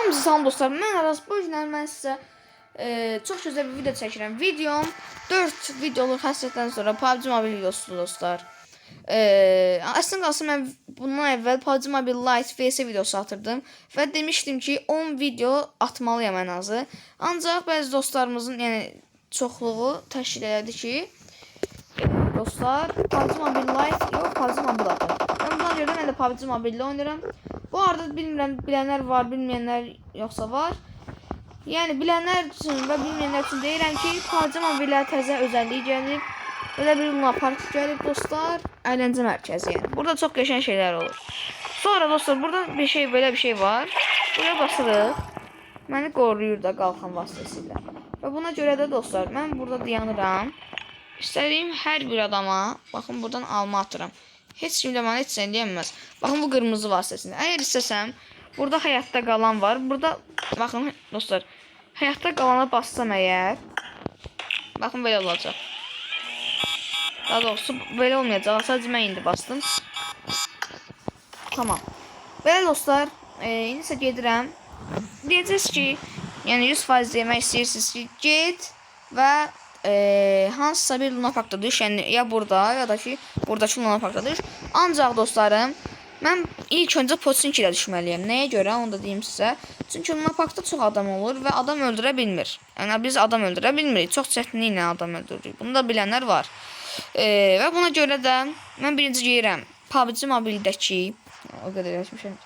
Salam dostlar. Mən Aras. Bu gün mən sizə e, bir video çəkirəm. Videom 4 videoluk həsrətdən sonra PUBG Mobile videosudur dostlar. E, əslində qalsa mən bundan əvvəl PUBG Mobile Lite VS videosu atırdım və demişdim ki 10 video atmalıyam ən azı. Ancaq bəzi dostlarımızın, yəni çoxluğu təşkil elədi ki, dostlar PUBG Mobile Lite yox PUBG Mobile atır. Mən buna görə mən də PUBG Mobile ilə oynayıram. Bu arada bilmirəm bilənlər var, bilməyənlər yoxsa var. Yəni bilənlər üçün və bilməyənlər üçün deyirəm ki, PUBG Mobile təzə özəlliyi gəlib. Belə bir Luna Park gəlib dostlar. Əyləncə mərkəzi yəni. Burada çox qəşəng şeylər olur. Sonra dostlar burada bir şey belə bir şey var. Buraya basırıq. Məni qoruyur da qalxan vasitəsilə. Və buna görə də dostlar, mən burada dayanıram. İstədiyim hər bir adama, baxın buradan alma atıram. Heç kim də mənə heç sən deyəməz. Baxın bu qırmızı vasitəsində. Əgər istəsəm, burada həyatda qalan var. Burada baxın dostlar, həyatda qalana bassam əgər, baxın belə olacaq. Daha doğrusu belə olmayacaq. Sadəcə mən indi bastım. Tamam. Belə dostlar, e, indi isə gedirəm. Deyəcəksiniz ki, yəni 100% demək istəyirsiniz ki, get və e, hansısa bir Luna Parkda düş. Yəni ya burada ya da ki, buradakı Luna Parkda düş. Ancaq dostlarım, mən ilk öncə Poçinki ilə düşməliyəm. Nəyə görə? Onu da deyim sizə. Çünki Luna Parkda çox adam olur və adam öldürə bilmir. Yəni biz adam öldürə bilmirik. Çox çətinliklə adam öldürürük. Bunu da bilənlər var. E, və buna görə də mən birinci geyirəm. PUBG Mobile-dəki o qədər yazmışam.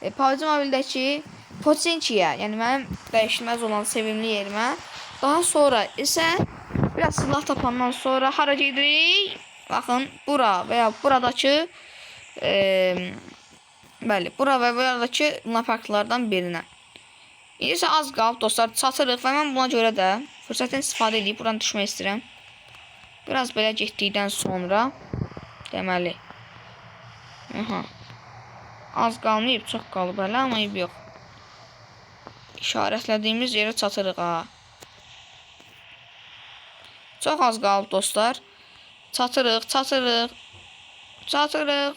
E, PUBG Mobile-dəki yəni mənim dəyişilməz olan sevimli yerimə. Daha sonra isə biraz silah tapandan sonra hara gedirik? Baxın, bura və ya buradakı e, bəli, bura və buradakı Luna Parklardan birinə. İndi isə az qalıb dostlar, çatırıq və mən buna görə də fürsətdən istifadə edib buranı düşmək istəyirəm. Biraz belə getdikdən sonra deməli. Aha. Az qalmayıb, çox qalıb hələ, amma eyb yox. İşarətlədiyimiz yerə çatırıq ha. Çox az qalıb dostlar. Çatırıq, çatırıq. Çatırıq.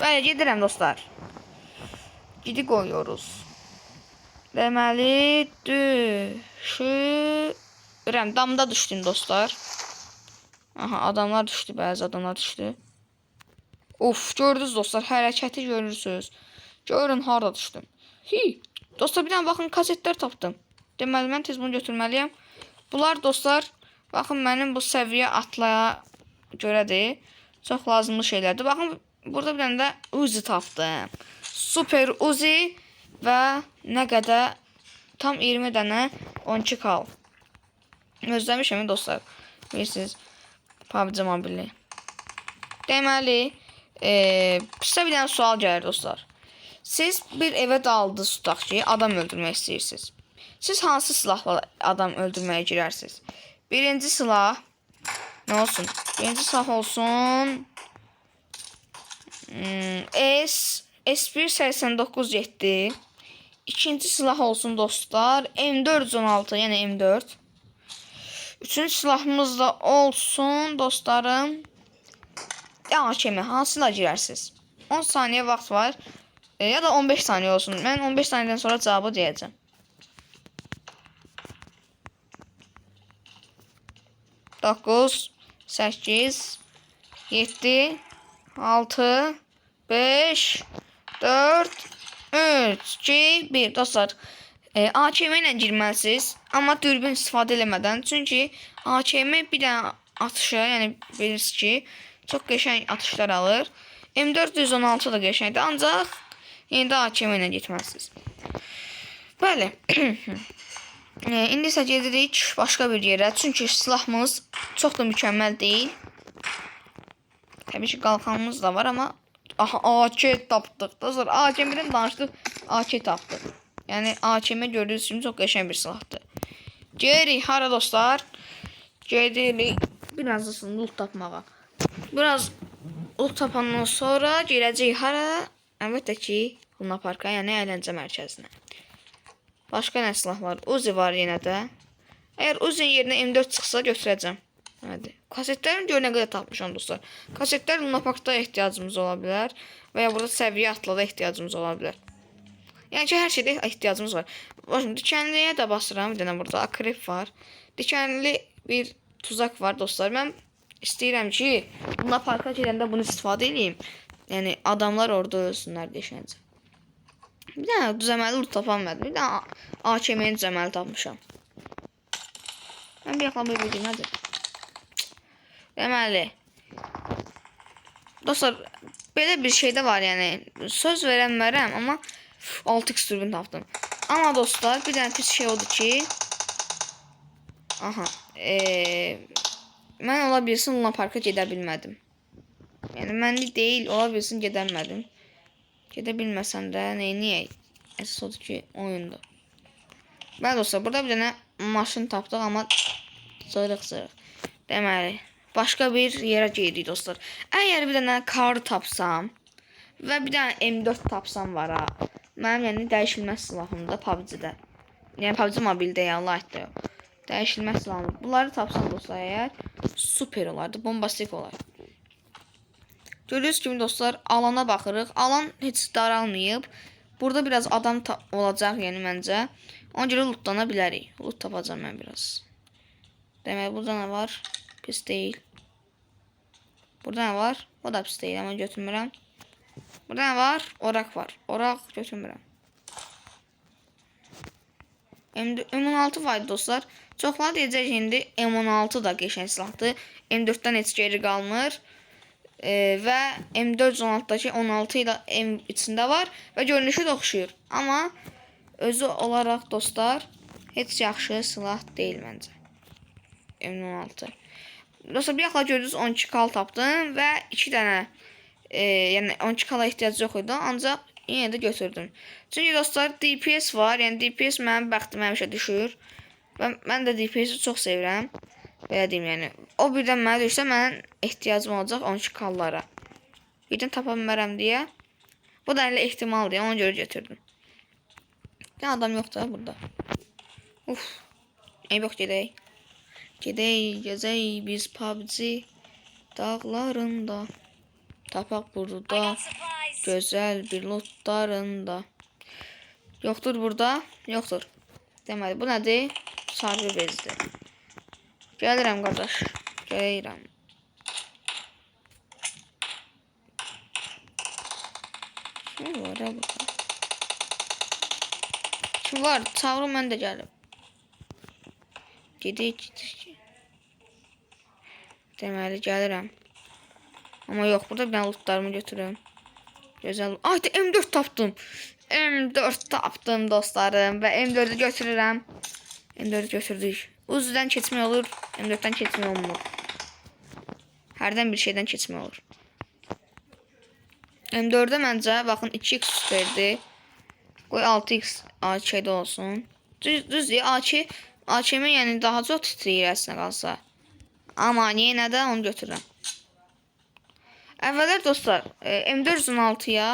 Bəli, gedirəm dostlar. Gidi qoyuyoruz. Deməli, düşürəm. Damda düşdüm dostlar. Aha, adamlar düşdü, bəzi adamlar düşdü. Of, gördünüz dostlar, hərəkəti görürsünüz. Görün harda düşdüm. Hi, dostlar bir dənə baxın kasetlər tapdım. Deməli mən tez bunu götürməliyəm. Bunlar dostlar, baxın mənim bu səviyyə atlaya görədir. Çox lazımlı şeylərdir. Baxın burada bir dənə də Uzi tapdım. Super Uzi və nə qədər tam 20 dənə 12 kal. Özləmişəm dostlar. Bilirsiniz, PUBG Mobile. Deməli, e, sizə bir dənə sual gəlir dostlar. Siz bir evə daldınız tutaq ki, adam öldürmək istəyirsiniz. Siz hansı silahla adam öldürməyə girərsiniz? Birinci silah nə olsun? Birinci silah olsun hmm, S S189 7. İkinci silah olsun dostlar. M416 yəni M4. Üçüncü silahımız da olsun dostlarım. Ya kimi hansına girersiniz? 10 saniye vaxt var. E, ya da 15 saniye olsun. Mən 15 saniyeden sonra cevabı deyəcəm. Dokuz, sekiz, yedi, altı, beş, dört, üç, iki, bir. Dostlar, e, AKM ilə girməlisiniz. Amma dürbün istifadə eləmədən. Çünki AKM bir dənə atışa, yəni bilirsiniz ki, çox qəşəng atışlar alır. M416 da qəşəngdir, ancaq indi AKM ilə getməlisiniz. Bəli. e, indi isə gedirik başqa bir yerə. Çünki silahımız çox da mükəmməl deyil. Təbii ki, qalxanımız da var, amma aha AK tapdıq. Dostlar, AKM-dən danışdıq, AK tapdıq. Yəni AKM gördüyünüz kimi çox qəşəng bir silahdır. Gedirik hara dostlar? Gedirik biraz da loot tapmağa. Biraz loot tapandan sonra gələcəyik hara? Əlbəttə ki, Luna Parka, yəni əyləncə mərkəzinə. Başqa nə silah var? Uzi var yenə də. Əgər Uzi'nin yerinə M4 çıxsa götürəcəm. Hadi. Kasetlerin gör nə qədər tapmışam dostlar. Kasetlər Luna Parkda ehtiyacımız ola bilər və burada səviyyə atlada ehtiyacımız ola bilər. Yəni ki, hər şeydə ehtiyacımız var. Başım dikenliyə də basıram. Bir dənə burada akrep var. Dikenli bir tuzak var dostlar. Mən istəyirəm ki, Luna Parka gedəndə bunu istifadə edeyim. Yəni adamlar orada ölsünlər deşəncə. Bir dənə düzəməli ult tapamadım. Bir dənə AKM-ni düzəməli tapmışam. Mən bir yaxalamayı bildim, hadi. Deməli. Dostlar, belə bir şey də var, yəni söz verəmərəm, amma 6x turbin tapdım. Amma dostlar, bir dənə pis şey odur ki, aha, eee mən ola bilsin Luna Parka gedə bilmədim. Yəni mənlik deyil, ola bilsin gedəmədim. Gedə bilməsəm də neyniyək? Əsas odur ki, oyundur. Bəli dostlar, burada bir dənə maşın tapdıq, amma zırıq-zırıq. Deməli, başqa bir yerə gedirik dostlar. Əgər bir dənə kar tapsam və bir dənə M4 tapsam var ha. Mənim yəni dəyişilməz silahımda PUBG-də. Yəni PUBG mobildə ya, Lite-də yox. Dəyişilməz. Bunları tapsam dostlar əgər super olardı, bombastik olar. Gördüyünüz kimi dostlar, alana baxırıq. Alan heç daralmayıb. Burada biraz adam olacaq, yəni məncə. Ona görə lootlana bilərik. Loot tapacağam mən biraz. Demək burada nə var? Pis deyil. Burada nə var? O da pis deyil, amma götürmürəm. Burada nə var? Orak var. Orak götürmürəm. M- M16 var dostlar. Çoxları deyəcək indi M16 da qəşəng silahdır. M4-dən heç geri qalmır. E, və M416-dakı 16 ilə M içində var və görünüşü də oxşuyur. Amma özü olaraq dostlar heç yaxşı silah deyil məncə. M16. Dostlar bir yaxla gördünüz 12 kal tapdım və 2 dənə e, yəni 12 kala ehtiyac yox idi, ancaq yenə də götürdüm. Çünki dostlar DPS var, yəni DPS mənim bəxtim həmişə düşür. Və mən də DPS-i çox sevirəm. Belə deyim, yəni o birdən mənə düşsə mənim ehtiyacım olacaq 12 kallara. Birdən tapa bilmərəm deyə. Bu da elə ehtimaldır, ona görə götürdüm. Ya adam yoxdur burada. Uf. Ey yox gedək. Gedək, gezək biz PUBG dağlarında. Tapaq burada gözəl bir lootlarında. Yoxdur burada? Yoxdur. Deməli, bu nədir? Sarı bezdir. Gəlirəm qardaş. Gəlirəm. Kim var ya burada? Kim var? Çağırın mən də gəlim. Gedək, gedək. Deməli, gəlirəm. Amma yox, burada dənə lootlarımı götürürüm. Gözəl. Ay, da M4 tapdım. M4 tapdım dostlarım və M4-ü götürürəm. M4-ü götürdük. Uzdan keçmək olur, M4-dən keçmək olmur. Hərdən bir şeydən keçmək olur. M4-də məncə baxın 2x verdi. Qoy 6x AK-də olsun. Düz düzdür, AK AK-mə yəni daha çox titrəyir əslində qalsa. Amma yenə də onu götürürəm. Əvvəllər dostlar, e, M416-ya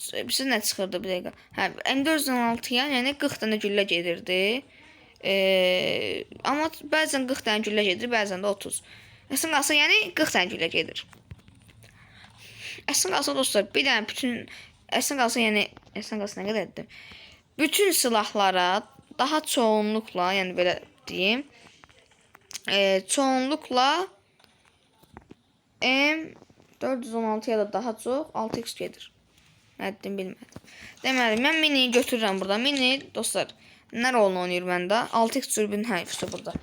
sizə nə çıxırdı bir dəqiqə. Hə, M416-ya yəni 40 dənə güllə gedirdi. E, amma bəzən 40 dənə güllə gedir, bəzən də 30. Əslində qalsa yəni 40 dənə güllə gedir. Əslində qalsa dostlar, bir dənə bütün əslində qalsa yəni əslində qalsa nə qədərdir? Bütün silahlara daha çoğunluqla, yəni belə deyim, e, çoğunluqla M416-ya da daha çox 6x gedir. Nə etdim bilmədim. Deməli, mən mini götürürəm burada. Mini, dostlar, nə rolunu oynayır məndə? 6x dürbün hərfisi burada.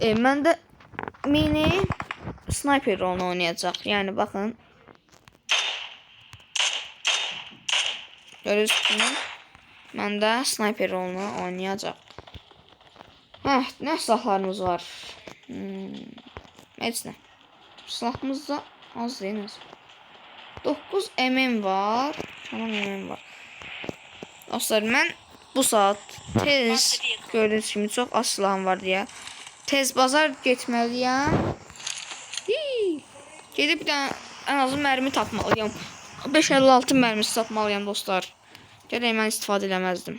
E, məndə mini sniper rolunu oynayacaq. Yəni, baxın. Görürsünüz kimi? Məndə sniper rolunu oynayacaq. Hə, nə silahlarımız var? Hmm, nə. Silahımız da az deyil. 9 mm var. Tamam mm var. Dostlar mən bu saat tez gördüyünüz kimi çox az silahım var deyə tez bazar getməliyəm. Gedib bir dənə ən azı mərmi tapmalıyam. 556 mərmisi tapmalıyam dostlar. Gərək mən istifadə eləməzdim.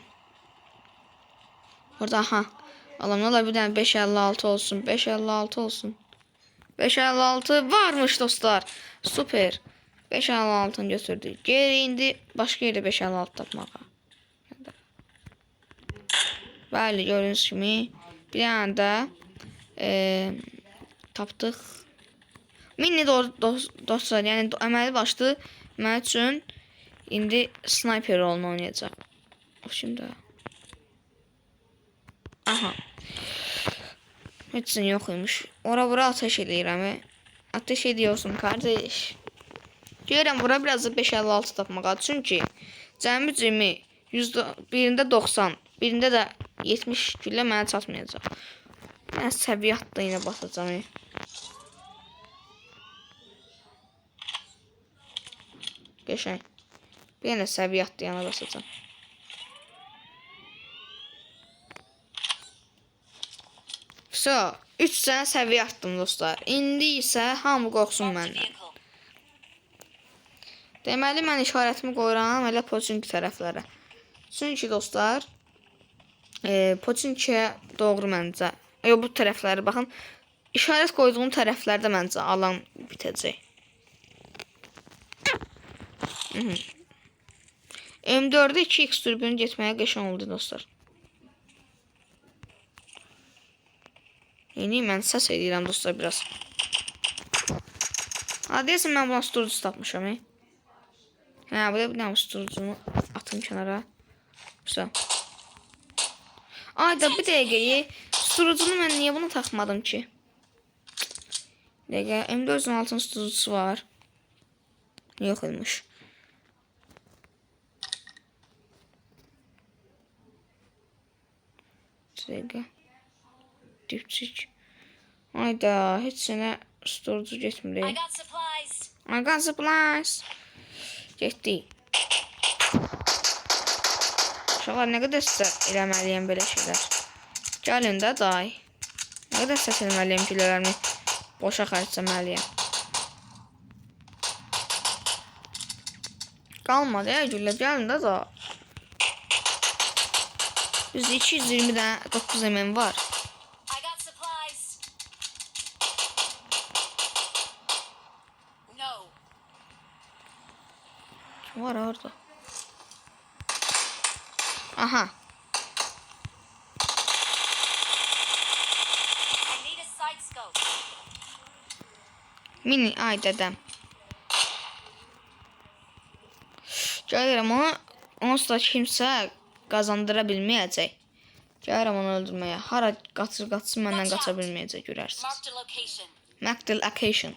Burada ha. Alam nə olar bir dənə 556 olsun. 556 olsun. 556 varmış dostlar. Süper. 556'ını götürdük. Geri indi başka yerde 556 tapmağa. Bəli, gördüyünüz kimi bir də e, tapdıq. Mini do dos dostlar, yəni əməli başlı mənim üçün indi sniper rolunu oynayacaq. O şimdi. Aha. Heç nə yox imiş. Ora bura ateş eləyirəm. Ateş ediyorsun kardeş. Gəlirəm bura biraz da 556 tapmağa. Çünki cəmi cimi yüzdə birində 90, birində də 70 güllə mənə çatmayacaq. Mən səviyyə yenə basacağam. Qəşəng. Bir dənə səviyyə yana basacağam. So, 3 sənə səviyyə atdım dostlar. İndi isə hamı qorxsun məndən. Deməli mən işarətimi qoyuram elə Poçinki tərəflərə. Çünki dostlar, e, Poçinkiyə doğru məncə. Yox bu tərəfləri baxın. İşarət qoyduğum tərəflərdə məncə alan bitəcək. Mhm. M4-də 2x dürbün getməyə qəşəng oldu dostlar. Yeni mən səs edirəm dostlar biraz. Ha deyəsən mən buna sturucu tapmışam. E? Hə, bu da bir dənə sturucunu atım kənara. Güzel. Ay da bir dəqiqəyi sturucunu mən niyə bunu taxmadım ki? Dəqiqə M4'ün altın sturucusu var. Yox imiş. Dəqiqə. Dipçik. Ayda heç sənə sturucu getmir. I got supplies. I got supplies. Getdik. Uşaqlar nə qədər sizə eləməliyəm belə şeylər. Gəlin də day. Nə qədər səs eləməliyəm güllərimi boşa xərcləməliyəm. Qalmadı ya güllə gəlin də da. Bizdə 220 dənə 9 mm var. No. Kim var orada? Aha. Mini ay dedem. Gəlirəm onu onsuz da kimsə qazandıra bilməyəcək. Gəlirəm onu öldürməyə. Hara qaçır qaçsın məndən qaça bilməyəcək görərsiniz. Marked a location.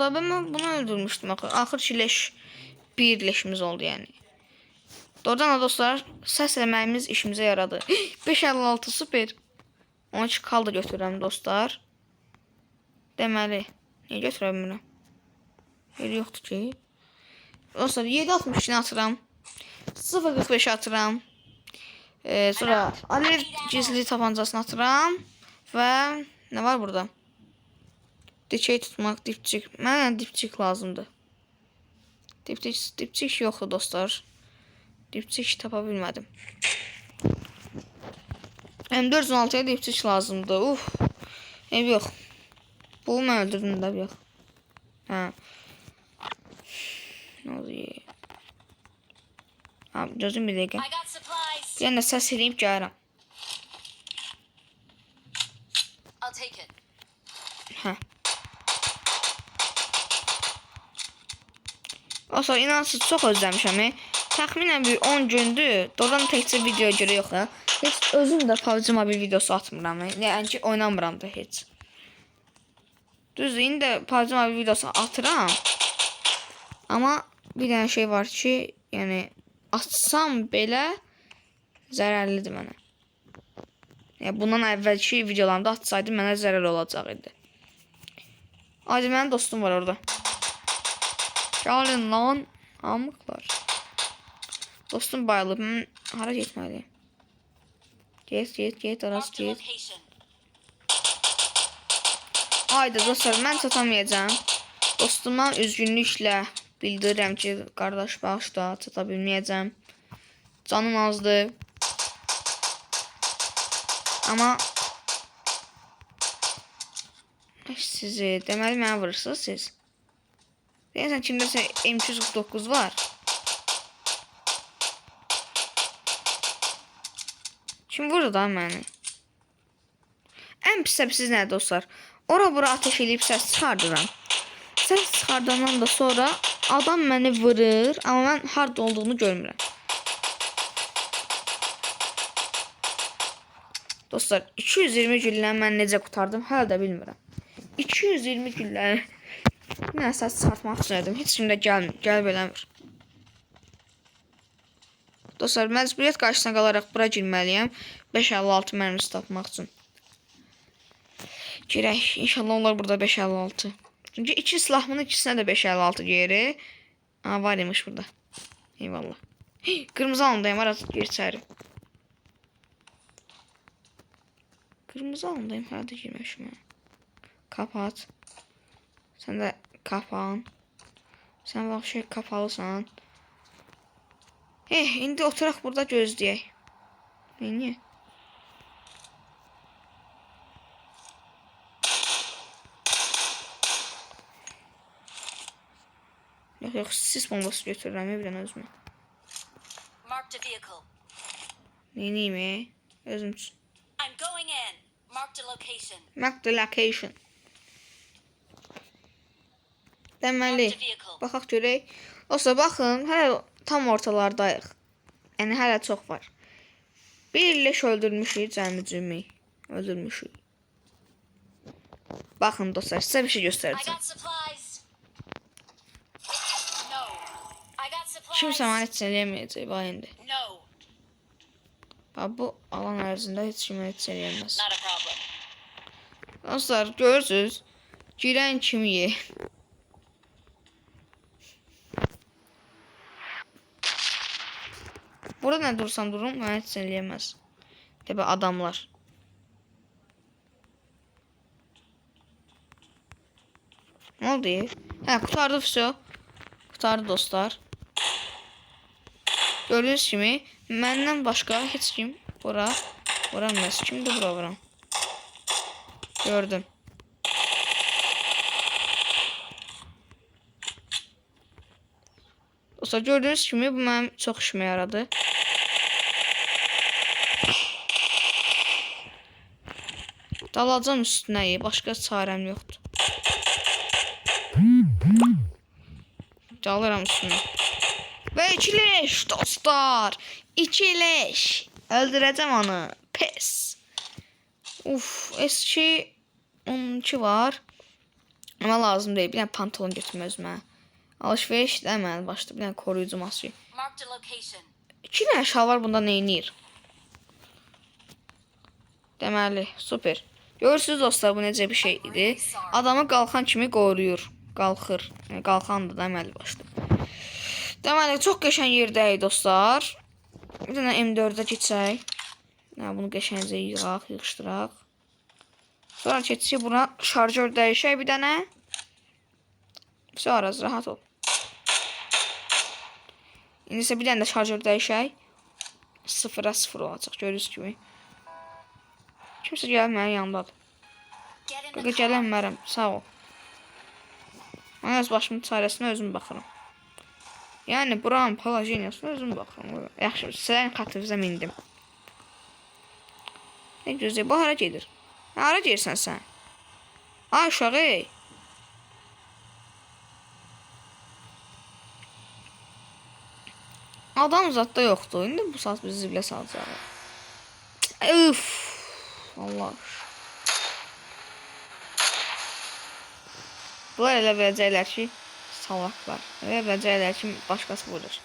Abi ben bunu öldürmüştüm. Axı Axır ki leş bir leşimiz oldu yani. Doğrudan da dostlar səs eləməyimiz işimizə yaradı. 556 super. Onu ki kaldı götürürəm dostlar. Deməli, niyə götürə bilmirəm? Yeri yoxdur ki. Dostlar 7.62'ni atıram. 0.45 atıram. Ee, sonra alev gizli tabancasını atıram. Və nə var burada? Dikey tutmaq, dipçik. Mənə dipçik lazımdır. Dipçik, dipçik yoxdur dostlar. Dipçik tapa bilmədim. M416'ya dipçik lazımdır. Uf. Ev yox. Bu mən öldürdüm də yox. Hə. Ne oluyor? Abi gözüm bir supplies. Bir anda ses eləyib gəlirəm. Hə. Sonra inansız çox özləmişəm. Təxminən bir 10 gündür. Doğrudan təkcə videoya görə yox ha. Heç özüm də PUBG Mobile videosu atmıram. Yəni ki oynamıram da heç. Düzdür, indi də PUBG Mobile videosu atıram. Amma bir dənə şey var ki, yəni açsam belə zərərlidir mənə. Yəni bundan əvvəlki videolarımda atsaydım mənə zərər olacaq idi. Hadi mənim dostum var orada. Gəlin lan, amıqlar. Dostum bayılıb. Mən hara getməliyəm? Get, get, get, aras get. Haydi dostlar, mən çatamayacağam. Dostuma üzgünlüklə Bildirirəm ki, qardaş bağışla, çata bilməyəcəm. Canım azdır. Amma sizi deməli mənə vurursunuz siz. Deyəsən kimdəsə M249 var. Kim vurdu da məni? Ən pis siz nə dostlar? Ora bura ateş eləyib səs çıxardıram. Səs çıxardandan da sonra adam məni vurur, amma mən harda olduğunu görmürəm. Dostlar, 220 güllə mən necə qurtardım, hələ də bilmirəm. 220 güllə. Nə səs çıxartmaq istədim. Heç kim də gəl gəlib eləmir. Dostlar, məcburiyyət qarşısına qalaraq bura girməliyəm. 556 mərmisi tapmaq üçün. Girək. İnşallah onlar burada 556. Çünki iki silahımın ikisinə də 556 geri. Aa, var imiş burada. Eyvallah. Hey, kırmızı alındayım. Arası gir içəri. Kırmızı alındayım. Hərdə girməmişim mən. Kapat. Sən də kapan. Sən vəxşi kapalısan. Eh, indi oturaq burada gözləyək. Niyə? Yox, yox, sis bombası götürürəm özümə. A vehicle. Neyniyim, e? Özüm üçün. I'm going in. Marked a location. Mark the location. Deməli, Marked a vehicle. baxaq görək. Olsa baxın, hələ tam ortalardayıq. Yəni hələ çox var. Bir leş öldürmüşük cəmi-cümi. Öldürmüşük. Baxın dostlar, sizə bir şey göstərəcəm. Kimsə mənə heç eləyəməyəcək, bax indi. Bax bu alan ərzində heç kimə heç eləyəməz. Dostlar, görürsüz? Girən kimi ye. Burada nə dursam durum, mənə heç eləyəməz. Təbii adamlar. Nə oldu? Hə, qurtardı все. Qurtardı dostlar. Gördüyünüz kimi məndən başqa heç kim bura vuramaz. Kimdir bura vuran? Gördüm. Dostlar gördüyünüz kimi bu mənim çox işimə yaradı. Dalacam üstünə, başqa çarəm yoxdur. Dalıram üstünə. Və ikileş dostlar. İkileş. Öldürəcəm onu. Pes. Uf, eski 12 var. Amma lazım deyil. Bir dənə pantolon götürmə özümə. Alışveriş də mən başda bir dənə a location. İki dənə şalvar bunda neynir? Deməli, super. Görürsüz dostlar, bu necə bir şey idi. Adamı qalxan kimi qoruyur. Qalxır. Yəni qalxandır da deməli başda. Deməli, çox qəşəng yerdəyik dostlar. Bir dənə M4-ə keçək. Nə bunu qəşəngcə yığaq, yığışdıraq. Sonra keçsək buna şarjör dəyişək bir dənə. Sonra rahat ol. İndi isə bir dənə də şarjör dəyişək. 0-a 0 olacaq görürsüz kimi. Kimsə gəlib mənim yanımdadır. Car. gələnmərəm, sağ ol. Mən öz başımın çarəsinə özüm baxıram. Yəni buranın palajeniyasına özüm baxıram. Yaxşı, sizin xatırınıza mindim. Nə gözəl, bu hara gedir? Hara gedirsən sən? Ay uşağı. Adam zatda yoxdur. İndi bu saat bizi zibilə salacaq. Üf. Allah. Bunlar elə biləcəklər ki, salaklar. Elə biləcəklər ki, başqası vurur.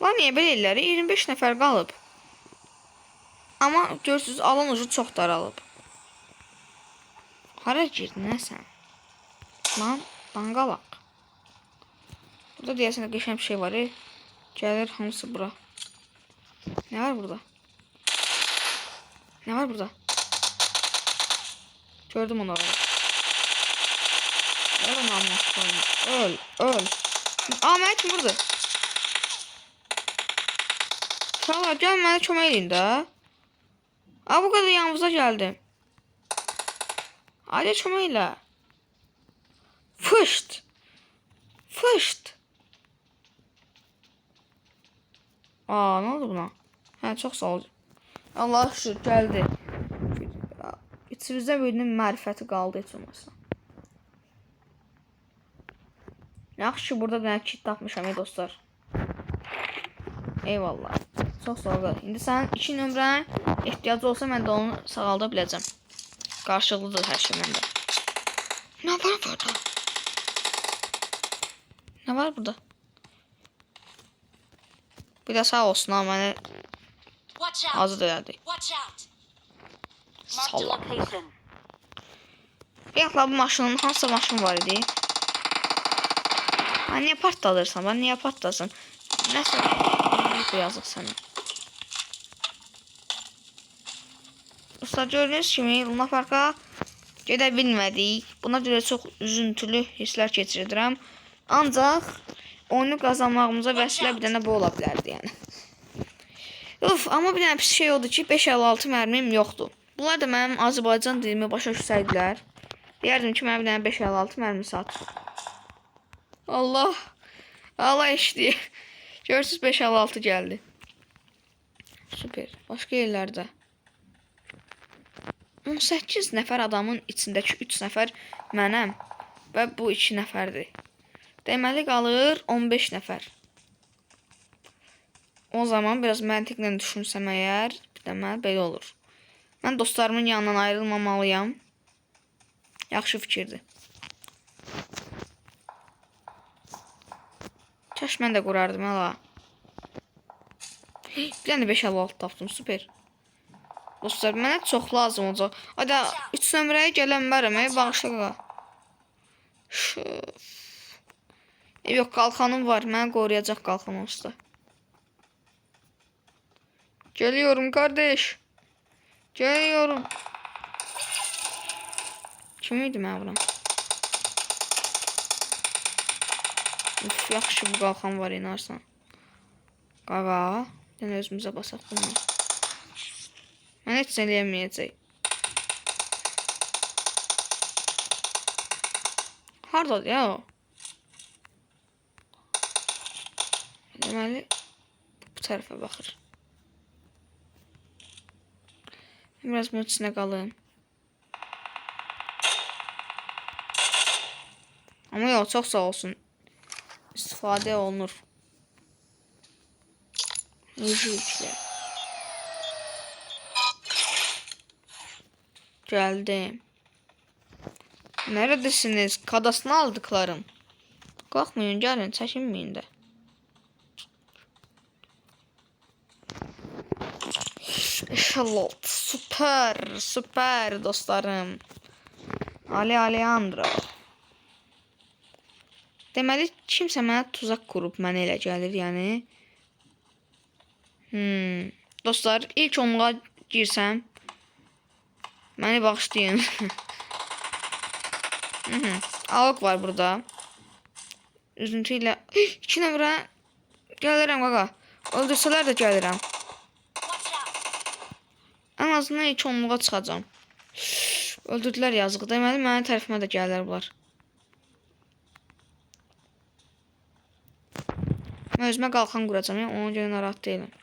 Lan niyə belə ellər? 25 nəfər qalıb. Amma görürsüz, alan ucu çox daralıb. Hara girdin, nə sən? Lan, danqalaq. Burada deyəsən qəşəng bir şey var, e. Gəlir hamısı bura. Nə var burada? Nə var burada? Gördüm onu orada. Öl ama Öl. Öl. Aa kim vurdu? Uşaqlar gəl mənə kömək edin də. Aa bu qədər yanınıza gəldim. Hadi elə. Fışt. Fışt. Aa nə oldu buna? Hə çox sağ ol. Allah şükür gəldi. İçimizdə birinin mərifəti qaldı heç olmasa. Yaxşı ki, burada bir kit tapmışam ey dostlar. Eyvallah. Çox sağ ol. İndi sənin 2 nömrən ehtiyacı olsa mən də onu sağalda biləcəm. Qarşılıqlıdır hər şey məndə. Nə var burada? Nə var burada? Bir də sağ olsun ha məni Watch out! azad elədi. Watch out! Marked a Salak. location. Yaxla bu maşının hansı maşın var idi? Ha, niyə partladırsan? Ben niyə partlasın? Nəsə bu yazıq sənə. Usta gördüyünüz kimi Luna Parka gedə bilmədik. Buna görə çox üzüntülü hisslər keçirirəm. Ancaq oyunu qazanmağımıza vəsilə bir dənə bu ola bilərdi yəni. Uf, amma bir dənə pis şey odur ki, 556 mərmim yoxdur. Bunlar da mənim Azərbaycan dilimi başa düşsəydilər, deyərdim ki, mənə bir dənə 556 mərmi sat. Allah. Allah işləyir. Görürsüz 556 gəldi. Super. Başqa yerlərdə 18 nəfər adamın içindəki 3 nəfər mənəm və bu 2 nəfərdir. Deməli qalır 15 nəfər. O zaman biraz məntiqlə düşünsəm əgər, deməli belə olur. Mən dostlarımın yanından ayrılmamalıyam. Yaxşı fikirdir. Kaş mən də qurardım həla. Bir dənə 556 tapdım, super. Dostlar, mənə çox lazım olacaq. Hadi 3 nömrəyə gələn mənəm, ey bağışla qaqa. Yox, qalxanım var. Məni qoruyacaq qalxan olsa. Geliyorum kardeş. Geliyorum. Kim idi mən? Uf, yaxşı bu qalxan var inarsan. Qaqa, dən özümüzə basaq bunu. Mən heç nə eləyəməyəcək. Ya o? Deməli, bu tərəfə baxır. Mən Biraz bunun içində qalım. Amma yox, çox sağ olsun. İstifadə olunur. Ucu içlə. Geldim. Neredesiniz? Kadasını aldıklarım. Kalkmayın gelin çekinmeyin de. İnşallah süper süper dostlarım. Ali Alejandro. Deməli kimsə mənə tuzaq qurub mənə elə gəlir, yəni. Hmm. Dostlar, ilk onluğa girsəm məni bağışlayın. Mhm. Alıq var burada. Üzüntü ilə 2 nömrə gəlirəm qaqa. Öldürsələr də gəlirəm. Ən azından ilk onluğa çıxacağam. Öldürdülər yazıq. Deməli mənim tərəfimə də gəlirlər bunlar. Mən özümə qalxan quracağam, yəni ona görə narahat deyiləm.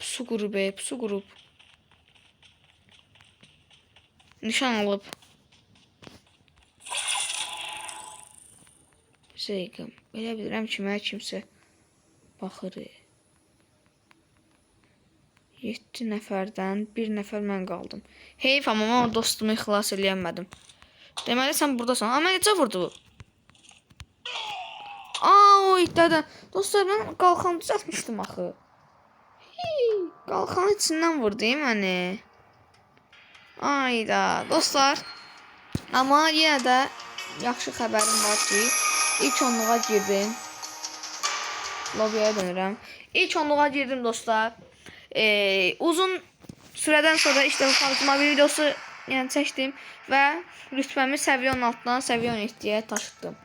Pusu qurub, e, pusu qurub. Nişan alıb. Zeyqim. Elə bilirəm ki, mənə kimsə baxır. 7 nəfərdən 1 nəfər mən qaldım. Heyf amma mən o dostumu xilas eləyəmədim. Deməli sən burdasan. Amma necə vurdu bu? Aa o itlərdən. Dostlar mən qalxan düzəltmişdim axı. Hey, qalxanın içindən vurdu məni. Ayda dostlar. Amma yenə də yaxşı xəbərim var ki, ilk onluğa girdim. Lobiyə dönürəm. İlk onluğa girdim dostlar. Ee, uzun süreden sonra işte bu tanıtma videosu yəni çəkdim və rütbəmi səviyyə 16-dan səviyyə 17-yə daşıtdım.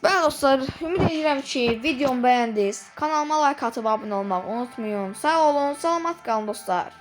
Bəli dostlar, ümid edirəm ki, videomu bəyəndiniz. Kanalıma like atıb abunə olmağı unutmayın. Sağ olun, salamat qalın dostlar.